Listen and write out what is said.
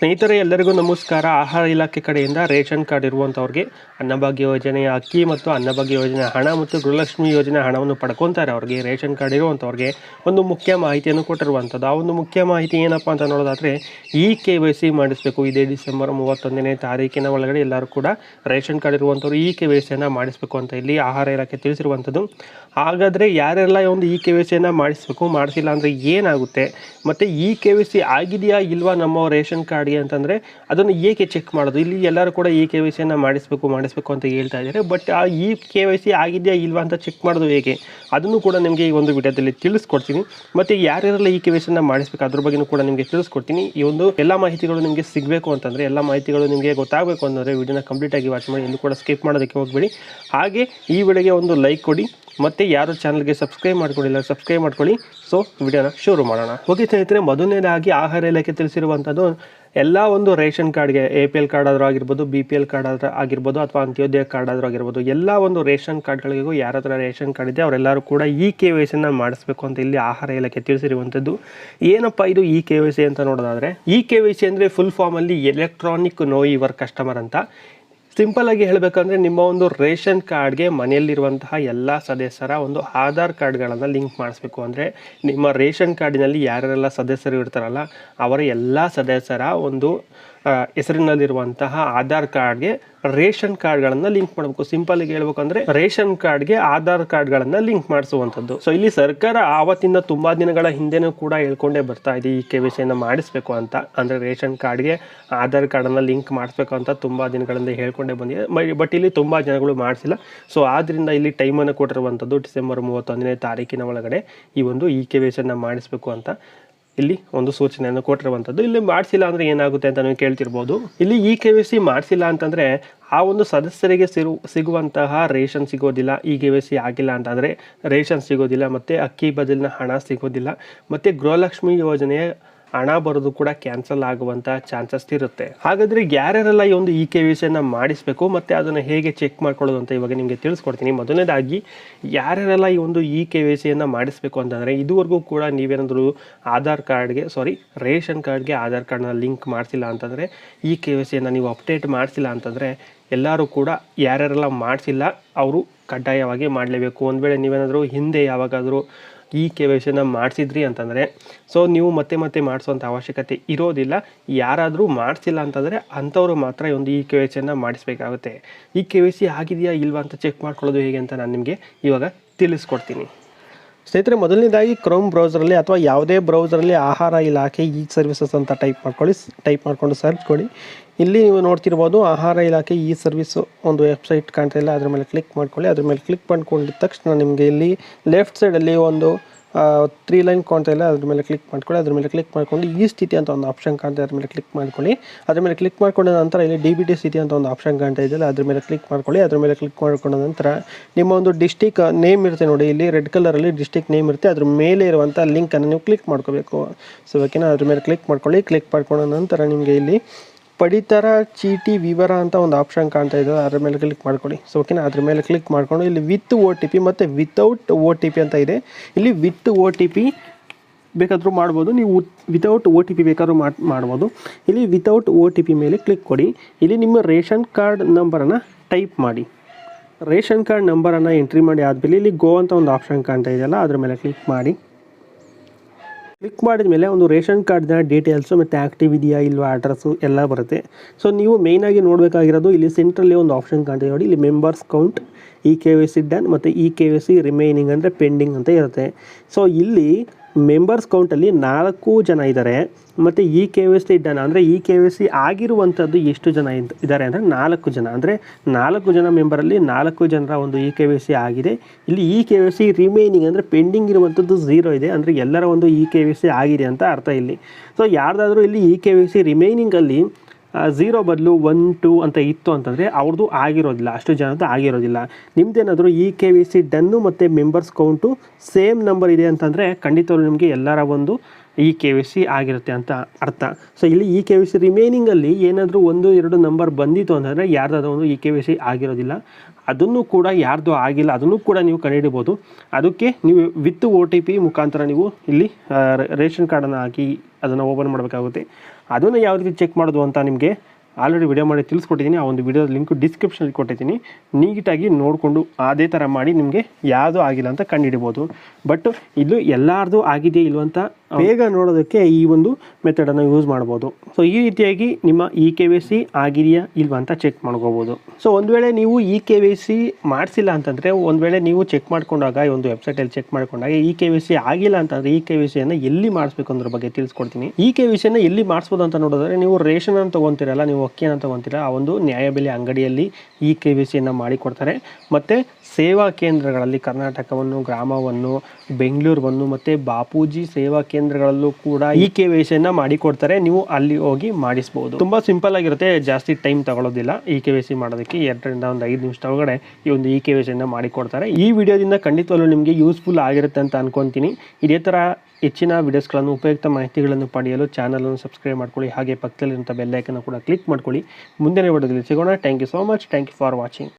ಸ್ನೇಹಿತರೆ, ಎಲ್ಲರಿಗೂ ನಮಸ್ಕಾರ. ಆಹಾರ ಇಲಾಖೆ ಕಡೆಯಿಂದ ರೇಷನ್ ಕಾರ್ಡ್ ಇರುವಂಥವ್ರಿಗೆ ಅನ್ನಭಾಗ್ಯ ಯೋಜನೆಯ ಅಕ್ಕಿ ಮತ್ತು ಅನ್ನಭಾಗ್ಯ ಯೋಜನೆಯ ಹಣ ಮತ್ತು ಗೃಹಲಕ್ಷ್ಮಿ ಯೋಜನೆ ಹಣವನ್ನು ಪಡ್ಕೊತಾರೆ. ಅವ್ರಿಗೆ ರೇಷನ್ ಕಾರ್ಡ್ ಇರುವಂಥವ್ರಿಗೆ ಒಂದು ಮುಖ್ಯ ಮಾಹಿತಿಯನ್ನು ಕೊಟ್ಟಿರುವಂಥದ್ದು ಆ ಒಂದು ಮುಖ್ಯ ಮಾಹಿತಿ ಏನಪ್ಪ ಅಂತ ನೋಡೋದಾದರೆ, ಈ ಕೆ ವೈ ಸಿ ಮಾಡಿಸಬೇಕು. ಇದೇ ಡಿಸೆಂಬರ್ ಮೂವತ್ತೊಂದನೇ ತಾರೀಕಿನ ಒಳಗಡೆ ಎಲ್ಲರೂ ಕೂಡ ರೇಷನ್ ಕಾರ್ಡ್ ಇರುವಂಥವ್ರು ಈ ಕೆ ವೈ ಸಿಯನ್ನು ಮಾಡಿಸಬೇಕು ಅಂತ ಇಲ್ಲಿ ಆಹಾರ ಇಲಾಖೆ ತಿಳಿಸಿರುವಂಥದ್ದು ಹಾಗಾದರೆ ಯಾರೆಲ್ಲ ಈ ಒಂದು ಇ ಕೆ ವೈ ಸಿಯನ್ನು ಮಾಡಿಸಬೇಕು, ಮಾಡಿಸಿಲ್ಲ ಅಂದರೆ ಏನಾಗುತ್ತೆ? ಮತ್ತು ಇ ಕೆ ವೈ ಸಿ ಆಗಿದೆಯಾ ಇಲ್ವಾ ನಮ್ಮ ರೇಷನ್ ಕಾರ್ಡ್ಗೆ ಅಂತಂದರೆ ಅದನ್ನು ಏಕೆ ಚೆಕ್ ಮಾಡೋದು? ಇಲ್ಲಿ ಎಲ್ಲರೂ ಕೂಡ ಈ ಕೆ ವೈ ಸಿಯನ್ನು ಮಾಡಿಸಬೇಕು ಮಾಡಿಸಬೇಕು ಅಂತ ಹೇಳ್ತಾ ಇದ್ದಾರೆ. ಬಟ್ ಆ ಈ ಕೆ ವೈ ಸಿ ಆಗಿದೆಯಾ ಇಲ್ವಾ ಅಂತ ಚೆಕ್ ಮಾಡೋದು ಹೇಗೆ? ಅದನ್ನು ಕೂಡ ನಿಮಗೆ ಈ ಒಂದು ವಿಡಿಯೋದಲ್ಲಿ ತಿಳಿಸ್ಕೊಡ್ತೀನಿ. ಮತ್ತು ಯಾರ್ಯಾರೆಲ್ಲ ಈ ಕೆ ವೈ ಸಿಯನ್ನು ಮಾಡಿಸ್ಬೇಕು, ಅದ್ರ ಬಗ್ಗೆಯೂ ಕೂಡ ನಿಮಗೆ ತಿಳಿಸ್ಕೊಡ್ತೀನಿ. ಈ ಒಂದು ಎಲ್ಲ ಮಾಹಿತಿಗಳು ನಿಮಗೆ ಸಿಗಬೇಕು ಅಂತಂದರೆ, ಎಲ್ಲ ಮಾಹಿತಿಗಳು ನಿಮಗೆ ಗೊತ್ತಾಗಬೇಕು ಅಂದರೆ ವಿಡಿಯೋನ ಕಂಪ್ಲೀಟಾಗಿ ವಾಚ್ ಮಾಡಿ ಎಲ್ಲೂ ಕೂಡ ಸ್ಕಿಪ್ ಮಾಡೋದಕ್ಕೆ ಹೋಗಬೇಡಿ. ಹಾಗೆ ಈ ವಿಡಿಯೋಗೆ ಒಂದು ಲೈಕ್ ಕೊಡಿ. ಮತ್ತು ಯಾರು ಚಾನಲ್ಗೆ ಸಬ್ಸ್ಕ್ರೈಬ್ ಮಾಡ್ಕೊಂಡಿಲ್ಲ ಸಬ್ಸ್ಕ್ರೈಬ್ ಮಾಡ್ಕೊಳ್ಳಿ. ಸೊ ವಿಡಿಯೋನ ಶುರು ಮಾಡೋಣ. ಹೋಗಿ ಸ್ನೇಹಿತರೆ, ಮೊದಲನೇದಾಗಿ ಆಹಾರ ಇಲಾಖೆ ತಿಳಿಸಿರುವಂಥದ್ದು, ಎಲ್ಲ ಒಂದು ರೇಷನ್ ಕಾರ್ಡ್ಗೆ ಎ ಪಿ ಎಲ್ ಕಾರ್ಡ್ ಆದರೂ ಆಗಿರ್ಬೋದು ಬಿ ಪಿ ಎಲ್ ಕಾರ್ಡ್ ಆದ್ರೂ ಆಗಿರ್ಬೋದು, ಅಥವಾ ಅಂತ್ಯೋದಯ ಕಾರ್ಡ್ ಆದರೂ ಆಗಿರ್ಬೋದು, ಎಲ್ಲ ಒಂದು ರೇಷನ್ ಕಾರ್ಡ್ಗಳಿಗೂ ಯಾರ ಹತ್ರ ರೇಷನ್ ಕಾರ್ಡ್ ಇದೆ, ಅವರೆಲ್ಲರೂ ಕೂಡ ಇ ಕೆ ವೈ ಸಿನ ಮಾಡಿಸ್ಬೇಕು ಅಂತ ಇಲ್ಲಿ ಆಹಾರ ಇಲಾಖೆ ತಿಳಿಸಿರುವಂಥದ್ದು. ಏನಪ್ಪ ಇದು ಇ ಕೆ ವೈ ಸಿ ಅಂತ ನೋಡೋದಾದರೆ ಇ ಕೆ ವೈ ಸಿ ಅಂದರೆ full formally electronic know your customer ಅಂತ. ಸಿಂಪಲ್ ಆಗಿ ಹೇಳಬೇಕಂದ್ರೆ ನಿಮ್ಮ ಒಂದು ರೇಷನ್ ಕಾರ್ಡ್ಗೆ ಮನೆಯಲ್ಲಿರುವಂತಹ ಎಲ್ಲ ಸದಸ್ಯರ ಒಂದು ಆಧಾರ್ ಕಾರ್ಡ್ಗಳನ್ನು ಲಿಂಕ್ ಮಾಡಿಸ್ಬೇಕು. ಅಂದರೆ ನಿಮ್ಮ ರೇಷನ್ ಕಾರ್ಡಿನಲ್ಲಿ ಯಾರೆಲ್ಲ ಸದಸ್ಯರು ಇರ್ತಾರಲ್ಲ, ಅವರ ಎಲ್ಲ ಸದಸ್ಯರ ಒಂದು ಹೆಸರಿನಲ್ಲಿರುವಂತಹ ಆಧಾರ್ ಕಾರ್ಡ್ಗೆ ರೇಷನ್ ಕಾರ್ಡ್ಗಳನ್ನು ಲಿಂಕ್ ಮಾಡಬೇಕು. ಸಿಂಪಲ್ ಆಗಿ ಹೇಳ್ಬೇಕಂದ್ರೆ ರೇಷನ್ ಕಾರ್ಡ್ಗೆ ಆಧಾರ್ ಕಾರ್ಡ್ಗಳನ್ನು ಲಿಂಕ್ ಮಾಡಿಸುವಂಥದ್ದು. ಸೊ ಇಲ್ಲಿ ಸರ್ಕಾರ ಆವತ್ತಿಂದ ತುಂಬಾ ದಿನಗಳ ಹಿಂದೆನೂ ಕೂಡ ಹೇಳ್ಕೊಂಡೇ ಬರ್ತಾ ಇದೆ ಈ ಕೆ ವೈ ಸಿಯನ್ನು ಮಾಡಿಸ್ಬೇಕು ಅಂತ. ಅಂದರೆ ರೇಷನ್ ಕಾರ್ಡ್ಗೆ ಆಧಾರ್ ಕಾರ್ಡನ್ನು ಲಿಂಕ್ ಮಾಡಿಸ್ಬೇಕು ಅಂತ ತುಂಬ ದಿನಗಳಿಂದ ಹೇಳ್ಕೊಂಡೇ ಬಂದಿದೆ. ಬಟ್ ಇಲ್ಲಿ ತುಂಬ ಜನಗಳು ಮಾಡಿಸಿಲ್ಲ. ಸೊ ಆದ್ದರಿಂದ ಇಲ್ಲಿ ಟೈಮನ್ನು ಕೊಟ್ಟಿರುವಂಥದ್ದು ಡಿಸೆಂಬರ್ ಮೂವತ್ತೊಂದನೇ ತಾರೀಕಿನ ಒಳಗಡೆ ಈ ಒಂದು ಇ ಕೆ ವೈ ಸಿಯನ್ನು ಮಾಡಿಸ್ಬೇಕು ಅಂತ. ಇಲ್ಲಿ ಒಂದು ಸೂಚನೆಯನ್ನು ಕೊಟ್ಟಿರುವಂಥದ್ದು ಇಲ್ಲಿ ಮಾಡಿಸಿಲ್ಲ ಅಂದರೆ ಏನಾಗುತ್ತೆ ಅಂತ ನೀವು ಕೇಳ್ತಿರ್ಬೋದು. ಇಲ್ಲಿ ಇ ಕೆ ವೈ ಸಿ ಮಾಡಿಸಿಲ್ಲ ಅಂತಂದರೆ ಆ ಒಂದು ಸದಸ್ಯರಿಗೆ ಸಿರು, ಸಿಗುವಂತಹ ರೇಷನ್ ಸಿಗೋದಿಲ್ಲ ಇ ಕೆ ವಿ ಸಿ ಆಗಿಲ್ಲ ಅಂತಂದರೆ ರೇಷನ್ ಸಿಗೋದಿಲ್ಲ, ಮತ್ತು ಅಕ್ಕಿ ಬದಲಿನ ಹಣ ಸಿಗೋದಿಲ್ಲ, ಮತ್ತು ಗೃಹಲಕ್ಷ್ಮಿ ಯೋಜನೆಯ ಹಣ ಬರೋದು ಕೂಡ ಕ್ಯಾನ್ಸಲ್ ಆಗುವಂಥ ಚಾನ್ಸಸ್ ಇರುತ್ತೆ. ಹಾಗಾದರೆ ಯಾರ್ಯಾರೆಲ್ಲ ಈ ಒಂದು ಇ ಕೆ ವಿ ಸಿಯನ್ನು ಮಾಡಿಸಬೇಕು ಮತ್ತು ಅದನ್ನು ಹೇಗೆ ಚೆಕ್ ಮಾಡ್ಕೊಳ್ಳೋದು ಅಂತ ಇವಾಗ ನಿಮಗೆ ತಿಳಿಸ್ಕೊಡ್ತೀನಿ. ಮೊದಲನೇದಾಗಿ, ಯಾರ್ಯಾರೆಲ್ಲ ಈ ಒಂದು ಇ ಕೆ ವಿ ಸಿಯನ್ನು ಮಾಡಿಸಬೇಕು ಅಂತಂದರೆ ಇದುವರೆಗೂ ಕೂಡ ನೀವೇನಾದರೂ ಆಧಾರ್ ಕಾರ್ಡ್ಗೆ ಸಾರಿ ರೇಷನ್ ಕಾರ್ಡ್ಗೆ ಆಧಾರ್ ಕಾರ್ಡ್ನ ಲಿಂಕ್ ಮಾಡಿಸಿಲ್ಲ ಅಂತಂದರೆ ಇ ಕೆ ವಿ ಸಿಯನ್ನು ನೀವು ಅಪ್ಡೇಟ್ ಮಾಡಿಸಿಲ್ಲ ಅಂತಂದರೆ ಎಲ್ಲರೂ ಕೂಡ ಯಾರ್ಯಾರೆಲ್ಲ ಮಾಡಿಸಿಲ್ಲ, ಅವರು ಕಡ್ಡಾಯವಾಗಿ ಮಾಡಲೇಬೇಕು. ಒಂದು ವೇಳೆ ನೀವೇನಾದರೂ ಹಿಂದೆ ಯಾವಾಗಾದರೂ ಈ ಕೆ ವೈ ಸಿನ ಮಾಡಿಸಿದ್ರಿ ಅಂತಂದರೆ ಸೊ ನೀವು ಮತ್ತೆ ಮತ್ತೆ ಮಾಡಿಸುವಂಥ ಅವಶ್ಯಕತೆ ಇರೋದಿಲ್ಲ. ಯಾರಾದರೂ ಮಾಡಿಸಿಲ್ಲ ಅಂತಂದರೆ ಅಂಥವ್ರು ಮಾತ್ರ ಒಂದು ಇ ಕೆ ವೈ ಸಿಯನ್ನು ಮಾಡಿಸ್ಬೇಕಾಗುತ್ತೆ. ಈ ಕೆ ವೈ ಸಿ ಆಗಿದೆಯಾ ಇಲ್ವಾ ಅಂತ ಚೆಕ್ ಮಾಡ್ಕೊಳ್ಳೋದು ಹೇಗೆ ಅಂತ ನಾನು ನಿಮಗೆ ಇವಾಗ ತಿಳಿಸ್ಕೊಡ್ತೀನಿ. ಸ್ನೇಹಿತರೆ, ಮೊದಲನೇದಾಗಿ ಕ್ರೋಮ್ ಬ್ರೌಸರಲ್ಲಿ ಅಥವಾ ಯಾವುದೇ ಬ್ರೌಸರಲ್ಲಿ ಆಹಾರ ಇಲಾಖೆ ಈ ಸರ್ವಿಸಸ್ ಅಂತ ಟೈಪ್ ಮಾಡ್ಕೊಳ್ಳಿ. ಟೈಪ್ ಮಾಡಿಕೊಂಡು ಸರ್ಚ್ ಕೊಡಿ. ಇಲ್ಲಿ ನೀವು ನೋಡ್ತಿರ್ಬೋದು ಆಹಾರ ಇಲಾಖೆ ಈ ಸರ್ವಿಸ್ ಒಂದು ವೆಬ್ಸೈಟ್ ಕಾಣ್ತಾ ಇಲ್ಲ. ಅದ್ರ ಮೇಲೆ ಕ್ಲಿಕ್ ಮಾಡ್ಕೊಳ್ಳಿ. ಅದ್ರ ಮೇಲೆ ಕ್ಲಿಕ್ ಮಾಡ್ಕೊಂಡಿದ ತಕ್ಷಣ ನಿಮಗೆ ಇಲ್ಲಿ ಲೆಫ್ಟ್ ಸೈಡಲ್ಲಿ ಒಂದು ತ್ರೀ ಲೈನ್ ಕಾಣ್ತಾ ಇಲ್ಲ ಅದ್ರ ಮೇಲೆ ಕ್ಲಿಕ್ ಮಾಡ್ಕೊಳ್ಳಿ. ಅದ್ರ ಮೇಲೆ ಕ್ಲಿಕ್ ಮಾಡ್ಕೊಂಡು ಈ ಸ್ಥಿತಿ ಅಂತ ಒಂದು ಆಪ್ಷನ್ ಕಾಣ್ತಾ ಅದ್ರ ಮೇಲೆ ಕ್ಲಿಕ್ ಮಾಡ್ಕೊಳ್ಳಿ. ಅದ್ರ ಮೇಲೆ ಕ್ಲಿಕ್ ಮಾಡ್ಕೊಂಡ ನಂತರ ಇಲ್ಲಿ ಡಿ ಬಿ ಟಿ ಸ್ಥಿತಿ ಅಂತ ಒಂದು ಆಪ್ಷನ್ ಕಾಣ್ತಾ ಇದೆಯಲ್ಲ ಅದ್ರ ಮೇಲೆ ಕ್ಲಿಕ್ ಮಾಡ್ಕೊಳ್ಳಿ. ಅದ್ರ ಮೇಲೆ ಕ್ಲಿಕ್ ಮಾಡ್ಕೊಂಡ ನಂತರ ನಿಮ್ಮ ಒಂದು ಡಿಸ್ಟಿಕ್ ನೇಮ್ ಇರುತ್ತೆ ನೋಡಿ. ಇಲ್ಲಿ ರೆಡ್ ಕಲರಲ್ಲಿ ಡಿಸ್ಟಿಕ್ ನೇಮ್ ಇರುತ್ತೆ. ಅದ್ರ ಮೇಲೆ ಇರುವಂಥ ಲಿಂಕನ್ನು ನೀವು ಕ್ಲಿಕ್ ಮಾಡ್ಕೋಬೇಕು. ಸೊ ಓಕೆನಾ ಅದ್ರ ಮೇಲೆ ಕ್ಲಿಕ್ ಮಾಡ್ಕೊಳ್ಳಿ. ಕ್ಲಿಕ್ ಮಾಡ್ಕೊಂಡ ನಂತರ ನಿಮಗೆ ಇಲ್ಲಿ ಪಡಿತರ ಚೀಟಿ ವಿವರ ಅಂತ ಒಂದು ಆಪ್ಷನ್ ಕಾಣ್ತಾ ಇದೆ. ಅದ್ರ ಮೇಲೆ ಕ್ಲಿಕ್ ಮಾಡ್ಕೊಳ್ಳಿ. ಸೊ ಓಕೆನಾ ಅದ್ರ ಮೇಲೆ ಕ್ಲಿಕ್ ಮಾಡ್ಕೊಂಡು ಇಲ್ಲಿ ವಿತ್ ಓ ಟಿ ಪಿ ಮತ್ತು ವಿತೌಟ್ ಓ ಟಿ ಪಿ ಅಂತ ಇದೆ. ಇಲ್ಲಿ ವಿತ್ ಓ ಟಿ ಪಿ ಬೇಕಾದರೂ ಮಾಡ್ಬೋದು. ನೀವು ವಿತೌಟ್ ಓ ಟಿ ಪಿ ಬೇಕಾದರೂ ಮಾಡಿ, ಮಾಡ್ಬೋದು. ಇಲ್ಲಿ ವಿತೌಟ್ ಓ ಟಿ ಪಿ ಮೇಲೆ ಕ್ಲಿಕ್ ಕೊಡಿ. ಇಲ್ಲಿ ನಿಮ್ಮ ರೇಷನ್ ಕಾರ್ಡ್ ನಂಬರನ್ನು ಟೈಪ್ ಮಾಡಿ. ರೇಷನ್ ಕಾರ್ಡ್ ನಂಬರನ್ನು ಎಂಟ್ರಿ ಮಾಡಿ ಆದಮೇಲೆ ಇಲ್ಲಿ ಗೋ ಅಂತ ಒಂದು ಆಪ್ಷನ್ ಕಾಣ್ತಾ ಇದೆಯಲ್ಲ, ಅದ್ರ ಮೇಲೆ ಕ್ಲಿಕ್ ಮಾಡಿ. ಕ್ಲಿಕ್ ಮಾಡಿದ ಮೇಲೆ ಒಂದು ರೇಷನ್ ಕಾರ್ಡ್ನ ಡೀಟೇಲ್ಸು ಮತ್ತು ಆ್ಯಕ್ಟಿವ್ ಇದೆಯಾ ಇಲ್ವಾ ಅಡ್ರೆಸ್ಸು ಎಲ್ಲ ಬರುತ್ತೆ. ಸೊ ನೀವು ಮೇಯ್ನಾಗಿ ನೋಡಬೇಕಾಗಿರೋದು ಇಲ್ಲಿ ಸೆಂಟ್ರಲ್ಲಿ ಒಂದು ಆಪ್ಷನ್ ಕಾಣ್ತೀವಿ ನೋಡಿ. ಇಲ್ಲಿ members count E K V C done ಮತ್ತು E K V C remaining ಅಂದರೆ ಪೆಂಡಿಂಗ್ ಅಂತ ಇರುತ್ತೆ. ಸೊ ಇಲ್ಲಿ ಮೆಂಬರ್ಸ್ ಕೌಂಟಲ್ಲಿ ನಾಲ್ಕು ಜನ ಇದ್ದಾರೆ ಮತ್ತು E K V C done ಅಂದರೆ ಇ ಕೆ ವಿ ಸಿ ಆಗಿರುವಂಥದ್ದು ಎಷ್ಟು ಜನ ಇದ್- ಇದ್ದಾರೆ ಅಂದರೆ ನಾಲ್ಕು ಜನ. ಅಂದರೆ ನಾಲ್ಕು ಜನ ಮೆಂಬರಲ್ಲಿ ನಾಲ್ಕು ಜನರ ಒಂದು ಇ ಕೆ ವಿ ಸಿ ಆಗಿದೆ. ಇಲ್ಲಿ E K V C remaining ಅಂದರೆ ಪೆಂಡಿಂಗ್ ಇರುವಂಥದ್ದು ಝೀರೋ ಇದೆ. ಅಂದರೆ ಎಲ್ಲರ ಒಂದು ಇ ಕೆ ವಿ ಸಿ ಆಗಿದೆ ಅಂತ ಅರ್ಥ ಇಲ್ಲಿ. ಸೊ ಯಾರ್ದಾದರೂ ಇಲ್ಲಿ ಇ ಕೆ ವಿ ಸಿ ರಿಮೈನಿಂಗಲ್ಲಿ ಝೀರೋ ಬದಲು ಒನ್ ಟು ಅಂತ ಇತ್ತು ಅಂತಂದರೆ ಅವ್ರದ್ದು ಆಗಿರೋದಿಲ್ಲ. ಅಷ್ಟು ಜನದ್ದು ಆಗಿರೋದಿಲ್ಲ. ನಿಮ್ದೇನಾದರೂ E K V C done ಮತ್ತು ಮೆಂಬರ್ಸ್ ಕೌಂಟು ಸೇಮ್ ನಂಬರ್ ಇದೆ ಅಂತಂದರೆ ಖಂಡಿತವಾಗ್ಲೂ ನಿಮಗೆ ಎಲ್ಲರ ಒಂದು ಇ ಕೆ ವಿ ಸಿ ಆಗಿರುತ್ತೆ ಅಂತ ಅರ್ಥ. ಸೊ ಇಲ್ಲಿ ಇ ಕೆ ವಿ ಸಿ ರಿಮೈನಿಂಗಲ್ಲಿ ಏನಾದರೂ ಒಂದು, ಎರಡು ನಂಬರ್ ಬಂದಿತ್ತು ಅಂತಂದರೆ ಯಾರ್ದಾದ್ರೂ ಒಂದು ಇ ಕೆ ವಿ ಸಿ ಆಗಿರೋದಿಲ್ಲ. ಅದನ್ನು ಕೂಡ ಯಾರ್ದು ಆಗಿಲ್ಲ, ಅದನ್ನು ಕೂಡ ನೀವು ಕಂಡುಹಿಡಿಬೋದು. ಅದಕ್ಕೆ ನೀವು ವಿತ್ ಓ ಟಿ ಪಿ ಮುಖಾಂತರ ನೀವು ಇಲ್ಲಿ ರೇಷನ್ ಕಾರ್ಡನ್ನು ಹಾಕಿ ಅದನ್ನು ಓಪನ್ ಮಾಡಬೇಕಾಗುತ್ತೆ. ಅದನ್ನು ಯಾವ ರೀತಿ ಚೆಕ್ ಮಾಡೋದು ಅಂತ ನಿಮಗೆ ಆಲ್ರೆಡಿ ವಿಡಿಯೋ ಮಾಡಿ ತಿಳಿಸ್ಕೊಟ್ಟಿದ್ದೀನಿ. ಆ ಒಂದು ವಿಡಿಯೋದ ಲಿಂಕ್ ಡಿಸ್ಕ್ರಿಪ್ಷನಲ್ಲಿ ಕೊಟ್ಟಿದ್ದೀನಿ. ನೀಟಾಗಿ ನೋಡಿಕೊಂಡು ಅದೇ ಥರ ಮಾಡಿ ನಿಮಗೆ ಯಾವುದೂ ಆಗಿಲ್ಲ ಅಂತ ಕಂಡುಹಿಡಿಬೋದು. ಬಟ್ ಇದು ಎಲ್ಲರದು ಆಗಿದೆಯಾ ಇಲ್ವ ಅಂತ ಬೇಗ ನೋಡೋದಕ್ಕೆ ಈ ಒಂದು ಮೆಥಡನ್ನು ಯೂಸ್ ಮಾಡ್ಬೋದು. ಸೊ ಈ ರೀತಿಯಾಗಿ ನಿಮ್ಮ ಇ ಕೆ ವೈ ಸಿ ಆಗಿದೆಯಾ ಇಲ್ವಾ ಅಂತ ಚೆಕ್ ಮಾಡ್ಕೋಬೋದು. ಸೊ ಒಂದು ವೇಳೆ ನೀವು ಇ ಕೆ ವೈ ಸಿ ಮಾಡಿಸಿಲ್ಲ ಅಂತಂದರೆ, ಒಂದು ವೇಳೆ ನೀವು ಚೆಕ್ ಮಾಡ್ಕೊಂಡಾಗ, ಈ ಒಂದು ವೆಬ್ಸೈಟಲ್ಲಿ ಚೆಕ್ ಮಾಡ್ಕೊಂಡಾಗ ಇ ಕೆ ವೈ ಸಿ ಆಗಿಲ್ಲ ಅಂತಂದರೆ ಇ ಕೆ ವಿ ಸಿಯನ್ನು ಎಲ್ಲಿ ಮಾಡಿಸ್ಬೇಕು ಅನ್ನೋದ್ರ ಬಗ್ಗೆ ತಿಳಿಸ್ಕೊಡ್ತೀನಿ. ಇ ಕೆ ವಿ ಸಿಯನ್ನು ಎಲ್ಲಿ ಮಾಡಿಸ್ಬೋದು ಅಂತ ನೋಡಿದ್ರೆ, ನೀವು ರೇಷನ್ ಅಂತ ತೊಗೊತೀರಲ್ಲ, ನೀವು ಅಕ್ಕಿಯನ್ನು ತೊಗೊತೀರ ಆ ಒಂದು ನ್ಯಾಯಬೆಲೆ ಅಂಗಡಿಯಲ್ಲಿ ಇ ಕೆ ವಿ ಸಿಯನ್ನು ಮಾಡಿಕೊಡ್ತಾರೆ ಮತ್ತು ಸೇವಾ ಕೇಂದ್ರಗಳಲ್ಲಿ ಕರ್ನಾಟಕವನ್ನು, ಗ್ರಾಮವನ್ನು ಬೆಂಗಳೂರನ್ನು ಮತ್ತು ಬಾಪೂಜಿ ಸೇವಾ ಕೇಂದ್ರಗಳಲ್ಲೂ ಕೂಡ ಇ ಕೆ ವೈ ಸಿಯನ್ನು ಮಾಡಿಕೊಡ್ತಾರೆ. ನೀವು ಅಲ್ಲಿ ಹೋಗಿ ಮಾಡಿಸ್ಬೋದು. ತುಂಬ ಸಿಂಪಲ್ ಆಗಿರುತ್ತೆ. ಜಾಸ್ತಿ ಟೈಮ್ ತಗೊಳ್ಳೋದಿಲ್ಲ ಇ ಕೆ ವೈ ಸಿ ಮಾಡೋದಕ್ಕೆ ಎರಡರಿಂದ ಒಂದು ಐದು ನಿಮಿಷದ ಒಳಗಡೆ ಈ ಒಂದು ಇ ಕೆ ವೈ ಸಿಯನ್ನು ಮಾಡಿಕೊಡ್ತಾರೆ. ಈ ವಿಡಿಯೋದಿಂದ ಖಂಡಿತವಾಗ್ಲೂ ನಿಮಗೆ ಯೂಸ್ಫುಲ್ ಆಗಿರುತ್ತೆ ಅಂತ ಅನ್ಕೊತೀನಿ. ಇದೇ ಥರ ಹೆಚ್ಚಿನ ವಿಡಿಯೋಸ್ಗಳನ್ನು ಉಪಯುಕ್ತ ಮಾಹಿತಿಗಳನ್ನು ಪಡೆಯಲು ಚಾನಲನ್ನು ಸಬ್ಸ್ಕ್ರೈಬ್ ಮಾಡ್ಕೊಳ್ಳಿ. ಹಾಗೆ ಪಕ್ಕದಲ್ಲಿರುವಂಥ ಬೆಲ್ಲೈಕನ್ನು ಕೂಡ ಕ್ಲಿಕ್ ಮಾಡ್ಕೊಳ್ಳಿ. ಮುಂದಿನ ವಿಡಿಯೋದಲ್ಲಿ ಸಿಗೋಣ. Thank you so much thank you for watching